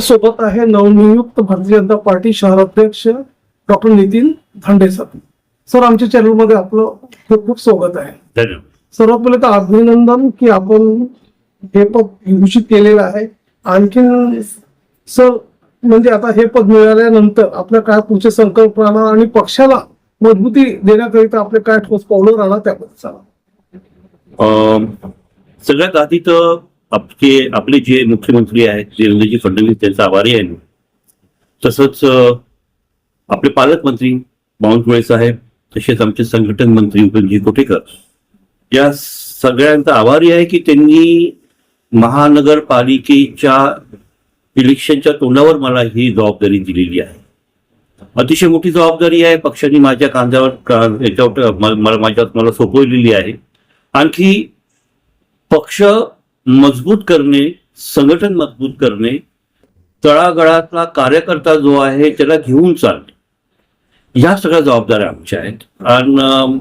सोबत आहे नवनियुक्त भारतीय जनता पार्टी शहराध्यक्ष doctor Nitin Dhande sir. Sir आमच्या चॅनलमध्ये आपलं खूप खूप स्वागत आहे. सर्वात पहिले तर अभिनंदन की आपण हे पद घोषित केलेलं आहे. आणखीन सर म्हणजे आता हे पद मिळाल्यानंतर आपल्या काय पुढच्या संकल्पना आणि पक्षाला मजबूती देण्याकरिता आपले काय ठोस पावलं राहणार त्याबद्दल सगळ्यात आधी तर आपले आपले जे मुख्यमंत्री आहेत देवेंद्रजी फडणवीस त्यांचा आभारी आहे तसंच आपले पालकमंत्री बावनकुळे साहेब तसेच आमचे संघटन मंत्री उपेंद्रजी कोटेकर या सगळ्यांचा आभारी आहे की त्यांनी महानगरपालिकेच्या इलेक्शनच्या तोंडावर मला ही जबाबदारी दिलेली आहे. अतिशय मोठी जबाबदारी आहे पक्षाने माझ्या कांद्यावर का- याच्यावर मला माझ्यात मला सोपवलेली आहे. आणखी पक्ष मजबूत करणे संघटन मजबूत करणे तळागळातला कार्यकर्ता जो आहे त्याला घेऊन चालणे. ह्या सगळ्या जबाबदाऱ्या आमच्या आहेत. आणि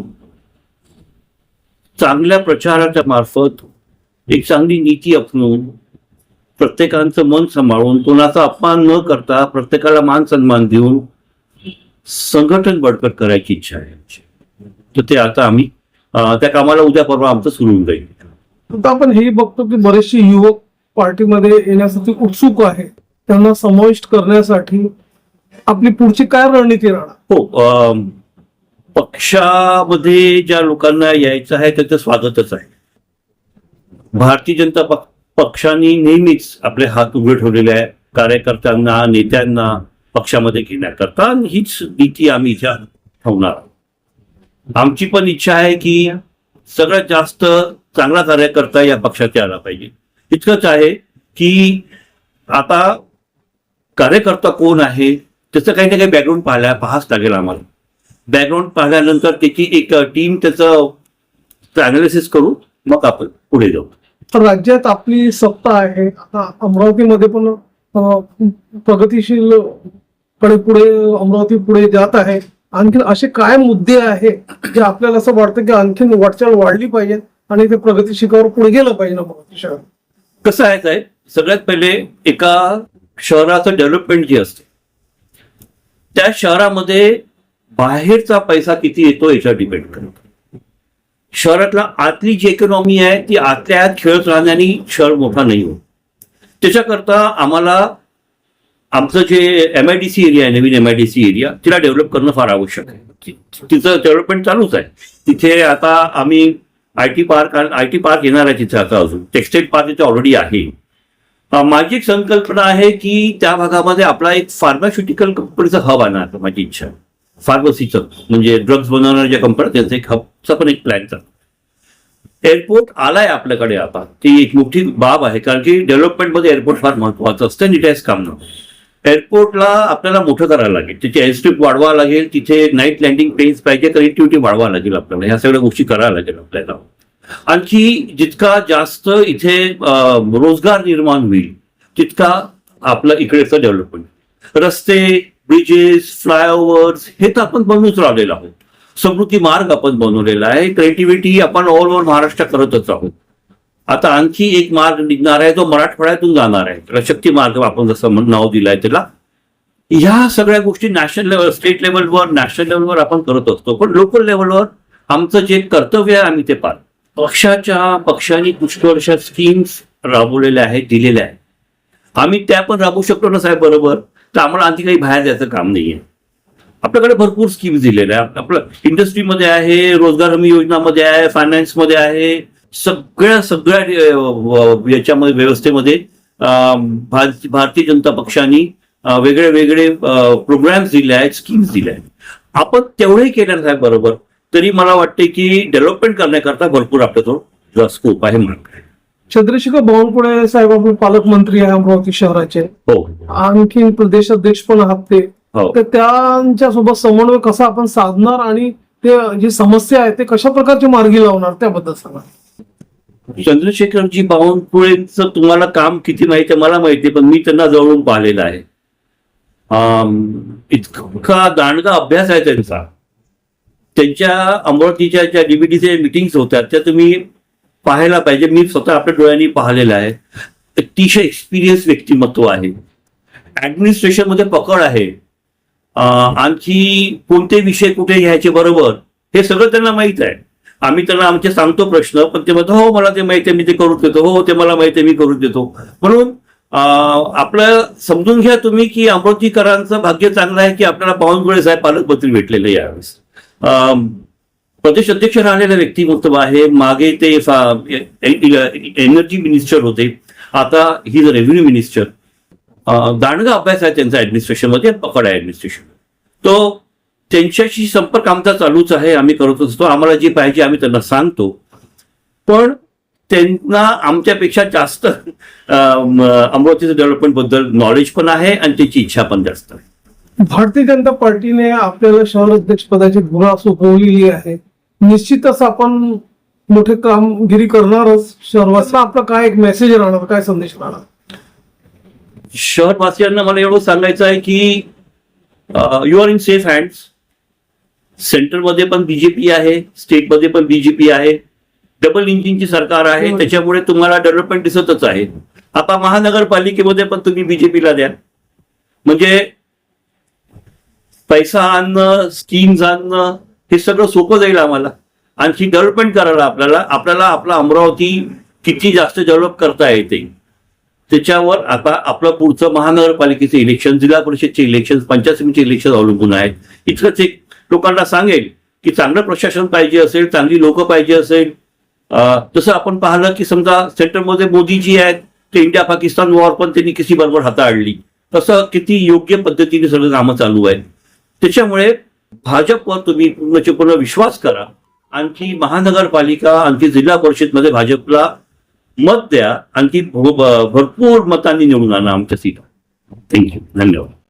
चांगल्या प्रचाराच्या मार्फत एक चांगली नीती अपनवून प्रत्येकांचं मन सांभाळून कोणाचा अपमान न करता प्रत्येकाला मान सन्मान देऊन संघटन बळकट करायची इच्छा आहे आमची. तर ते आता आम्ही त्या कामाला उद्या परवा आमचं सुरू होऊन जाईल. तर आपण हे बघतो की बरेचसे युवक पार्टीमध्ये येण्यासाठी उत्सुक आहे त्यांना समाविष्ट करण्यासाठी आपली पुढची काय रणनीती राहणार? हो पक्षामध्ये ज्या लोकांना यायचं आहे त्याचं स्वागतच आहे. भारतीय जनता पक्षाने नेहमीच आपले हात उघडे ठेवलेले आहे कार्यकर्त्यांना नेत्यांना पक्षामध्ये घेण्याकरता आणि हीच नीती आम्ही इथे ठेवणार आहोत. आमची पण इच्छा आहे की सगळ्यात जास्त चांगला कार्यकर्ता या पक्षात यायला पाहिजे. इतकंच आहे की आता कार्यकर्ता कोण आहे त्याचं काही ना काही बॅकग्राऊंड पाहायला पाहाच लागेल आम्हाला. बॅकग्राऊंड पाहिल्यानंतर त्याची एक टीम त्याचं अनालिसिस करू मग आपण पुढे जाऊ. तर राज्यात आपली सत्ता आहे. आता अमरावतीमध्ये पण प्रगतीशील कडे पुढे अमरावती पुढे जात आहे. आणखीन असे काय मुद्दे आहे जे आपल्याला असं वाटतं की आणखीन वाटचाल वाढली पाहिजे आणि ते प्रगती शिखरावर पुढे गेलं पाहिजे ना शहर कसं आहे साहेब? सगळ्यात पहिले एका शहराचं डेव्हलपमेंट जे असते त्या शहरामध्ये बाहेरचा पैसा किती येतो याच्यावर डिपेंड करतो. शहरातला आतली जी इकॉनॉमी आहे ती आतल्या आत खेळत राहण्याने शहर मोठा नाही होत. त्याच्याकरता आम्हाला आमचं जे M I D C area आहे नवीन M I D C area तिला डेव्हलप करणं फार आवश्यक आहे. तिचं डेव्हलपमेंट चालूच आहे. तिथे आता आम्ही I T park I T park येणार आहे तिथे आता अजून. टेक्सटाईल पार्क तिथे ऑलरेडी आहे. माझी एक संकल्पना आहे की त्या भागामध्ये आपला एक फार्मास्युटिकल कंपनीचा हब आणणार माझी इच्छा आहे. फार्मसीचं म्हणजे ड्रग्ज बनवणाऱ्या ज्या कंपन्या त्यांचा एक हबचा पण एक प्लॅन चालतो एअरपोर्ट आलाय आपल्याकडे आता. ती एक मोठी बाब आहे कारण की डेव्हलपमेंटमध्ये एअरपोर्ट फार महत्वाचं असतं आणि काम. नव्हतं एअरपोर्टला आपल्याला मोठं करायला लागेल. तिथे एअरस्ट्रिप वाढवावं लागेल तिथे नाईट लँडिंग प्लेन्स पाहिजे कनेक्टिव्हिटी वाढवावं लागेल आपल्याला. ह्या सगळ्या गोष्टी करायला लागेल आपल्याला. आणखी जितका जास्त इथे रोजगार निर्माण होईल तितका आपलं इकडेचं डेव्हलपमेंट रस्ते ब्रिजेस फ्लायओव्हर्स हे तर आपण बनवूच राहिलेलो आहोत. समृद्धी मार्ग आपण बनवलेला आहे. क्रिएटिव्हिटी आपण ऑल ओव्हर महाराष्ट्र करतच आहोत. आता आणखी एक मार्ग निघणार आहे जो मराठवाड्यातून जाणार आहे. शक्ती मार्ग आपण जसं नाव नाव आहे त्याला. ह्या सगळ्या गोष्टी नॅशनल लेवल स्टेट लेवलवर नॅशनल लेवलवर आपण करत असतो. पण लोकल लेवलवर आमचं जे कर्तव्य आहे आम्ही ते पार. पक्षाच्या पक्षाने पुष्कळशा स्कीम्स राबवलेल्या आहेत दिलेल्या आहेत. आम्ही त्या पण राबवू शकतो ना साहेब बरोबर? तर आम्हाला आणखी काही बाहेर जायचं काम नाहीये. आपल्याकडे भरपूर स्कीम्स दिलेल्या आहेत. आपलं इंडस्ट्रीमध्ये आहे रोजगार हमी योजनामध्ये आहे फायनान्समध्ये आहे. सगळ्या सगळ्या याच्यामध्ये व्यवस्थेमध्ये भारतीय जनता पक्षाने वेगळे वेगळे प्रोग्राम्स दिले आहेत स्कीम्स दिल्या आहेत. आपण तेवढंही केलं साहेब बरोबर. तरी मला वाटते की डेव्हलपमेंट करण्याकरता भरपूर आपल्याजवळ स्कोप आहे म्हणून. चंद्रशेखर बावनकुळे साहेब आपण पालकमंत्री आहे अमरावती शहराचे. हो. आणखीन प्रदेशाध्यक्ष पण आहात ते. हो. तर त्यांच्यासोबत समन्वय कसा आपण साधणार आणि ते जी समस्या आहे ते कशा प्रकारचे मार्गी लावणार? त्याबद्दल सांगा. चंद्रशेखरजी बावनकुळेंचं तुम्हाला काम किती माहिती आहे मला माहिती आहे, पण मी त्यांना जवळून पाहिलेलं आहे. इतका दांडगा अभ्यास आहे त्यांचा. त्यांच्या अमरावतीच्या ज्या डीबीटीच्या मिटिंग्स होत्या त्या तुम्ही पाहायला पाहिजे. मी स्वतः आपल्या डोळ्यांनी पाहिलेलं आहे. अतिशय एक्सपिरियन्स व्यक्तिमत्व आहे. ऍडमिनिस्ट्रेशनमध्ये पकड आहे. आणखी कोणते विषय कुठे घ्यायचे बरोबर हे सगळं त्यांना माहीत आहे. आम्ही त्यांना आमचे सांगतो प्रश्न पण ते म्हणतो हो मला ते माहिती आहे मी ते करून देतो. हो ते मला माहिती आहे मी करून देतो. म्हणून आपलं समजून घ्या तुम्ही की अमरावतीकरांचं भाग्य चांगलं आहे की आपल्याला बावनकुळे साहेब पालकमंत्री भेटलेले यावेळेस. प्रदेश अध्यक्ष राहिलेलं व्यक्तिमत्व आहे. मागे ते एनर्जी मिनिस्टर होते. आता ही रेव्हेन्यू मिनिस्टर दांडगा अभ्यास आहे त्यांचा ऍडमिनिस्ट्रेशनमध्ये पकड आहे ऍडमिनिस्ट्रेशन तो त्यांच्याशी संपर्क आमचा चालूच आहे आम्ही करत असतो. आम्हाला जे पाहिजे आम्ही त्यांना सांगतो. पण त्यांना आमच्यापेक्षा जास्त अं, अमरावतीच्या डेव्हलपमेंटबद्दल नॉलेज पण आहे आणि त्याची इच्छा पण जास्त आहे. भारतीय जनता पार्टीने आपल्याला शहर अध्यक्ष पदाची धुरा सोपवलेली आहे. निश्चितच आपण मोठे कामगिरी करणारच. शहरवासीला आपला काय एक मेसेज राहणार? काय संदेश राहणार? शहरवासियांना मला एवढं सांगायचं आहे की you are in safe hands सेंटरमध्ये पण बीजेपी आहे स्टेटमध्ये पण बीजेपी आहे डबल इंजिनची सरकार आहे हो. त्याच्यामुळे तुम्हाला डेव्हलपमेंट दिसतच आहे. आता महानगरपालिकेमध्ये पण तुम्ही बीजेपीला द्या. म्हणजे पैसा आणणं स्कीम्स आणणं हे सगळं सोपं जाईल आम्हाला. आणखी डेव्हलपमेंट करायला आपल्याला आपल्याला आपला अमरावती किती जास्त डेव्हलप करता येते. त्याच्यावर आता आपलं पुढचं महानगरपालिकेचे इलेक्शन जिल्हा परिषदचे इलेक्शन पंचायत समितीचे इलेक्शन अवलंबून आहे इतकंच एक लोकांना सांगेल की चांगलं प्रशासन पाहिजे असेल चांगली लोक पाहिजे असेल. जसं तसं आपण पाहिलं की समजा सेंटरमध्ये मोदी जी आहेत ते इंडिया पाकिस्तान वॉर पण त्यांनी किती बरोबर हाताळली. तसं किती योग्य पद्धतीने सगळं कामं चालू आहेत. त्याच्यामुळे भाजपवर तुम्ही पूर्णचे पूर्ण विश्वास करा. आणखी महानगरपालिका आणखी जिल्हा परिषदमध्ये भाजपला मत द्या. आणखी भ- भरपूर मतांनी निवडून आणा आमच्या सीट. थँक्यू धन्यवाद.